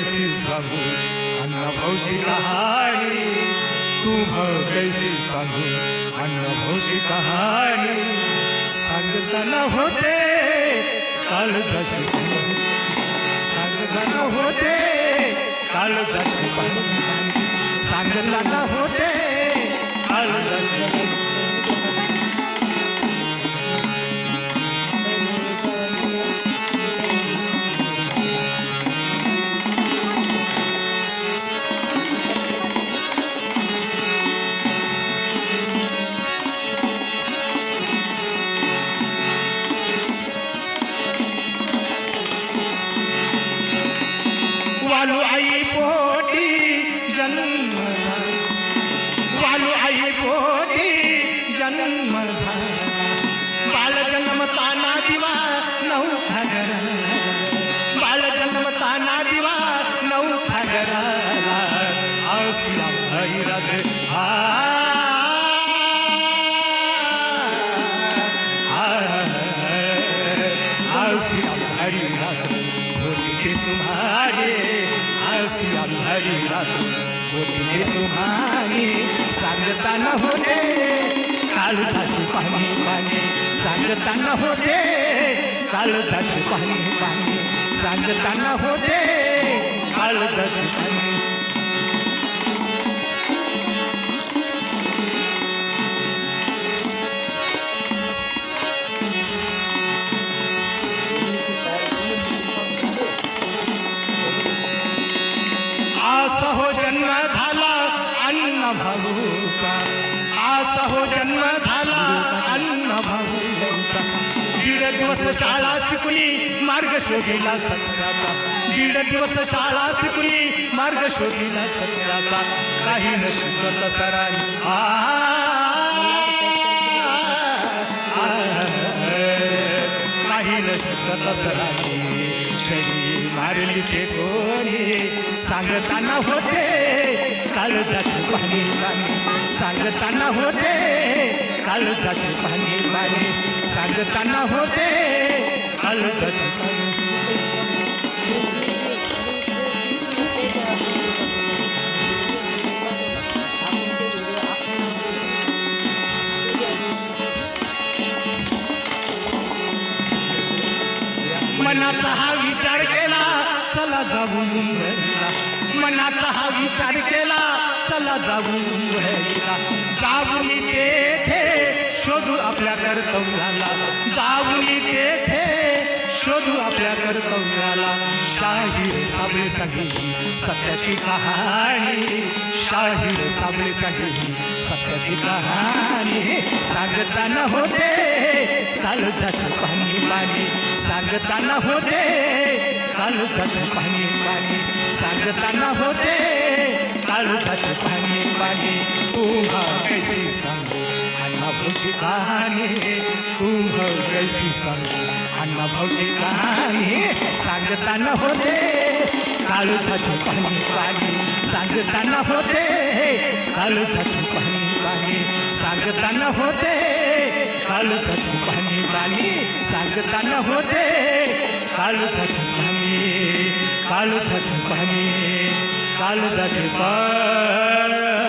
सांगू? अण्णा भाऊची कहाणी तू भाऊ कैसी सांगू? अण्णा भाऊची कहाणी सांगताना होते काल जाती सांगताना होते काल जाती सांगताना होते काल जाती वालू आई पोटी जन्म. वालू आई पोटी जन्म. बाल जन्मताना दिवा नवथा घराला बाल जन्म ताना दिवा नवथा घराला आसिया भैरथ आ आसिया भैरथ होती के सुहागे आसिया भैरथ होती के सुहागे सांगताना होते काळजाची पाणी पाणी सांगताना होते काळजाची पाणी पाणी सांगताना होते काळजाची पाणी आसा हो जन्म झाला, अन्न भाऊचा आसा हो जन्म झाला, अन्न भाऊचा दीड दिवस शाळा शिकली, मार्ग शोधिला सत्याचा दीड दिवस शाळा शिकली, मार्ग शोधिला सत्याचा काही न शिकत सरांनी. आ काही न शिकत सरांनी. शरी मारली कोणी. सांगताना होते. काळजाचे पाणी पाणी. सांगताना होते. काळजाचे पाणी पाणी. सांगताना होते. काळजाचे पाणी मनाचा हा विचार केला चला जाऊ मुंबईला. मनाचा हा विचार केला चला जाऊ मुंबईला. जाऊन तेथे शोधू आपल्या कर्तव्याला. जाऊन तेथे शोधू आपल्या कर्तव्याला. शाहीर साबळे सगळी सत्याची कहाणी. शाहीर साबळे सगळी सत्याची कहाणी. सांगताना होते काळजाचं पाणी पाणी. सांगताना होते काळजाचं पाणी पाणी सांगताना होते काळजाचं पाणी पाणी तुम्हा कैसी सांगू अण्णा भाऊची कहाणी तुम्हा कैसी सांगू अण्णा भाऊची कहाणी सांगताना होते काळजाचं पाणी पाणी सांगताना होते काळजाचं पाणी पाणी सांगताना होते, कल सच पाणी पाणी सांगताना होते. कालू साठी पाणी कालू साठी पाणी कालू साठी पाणी.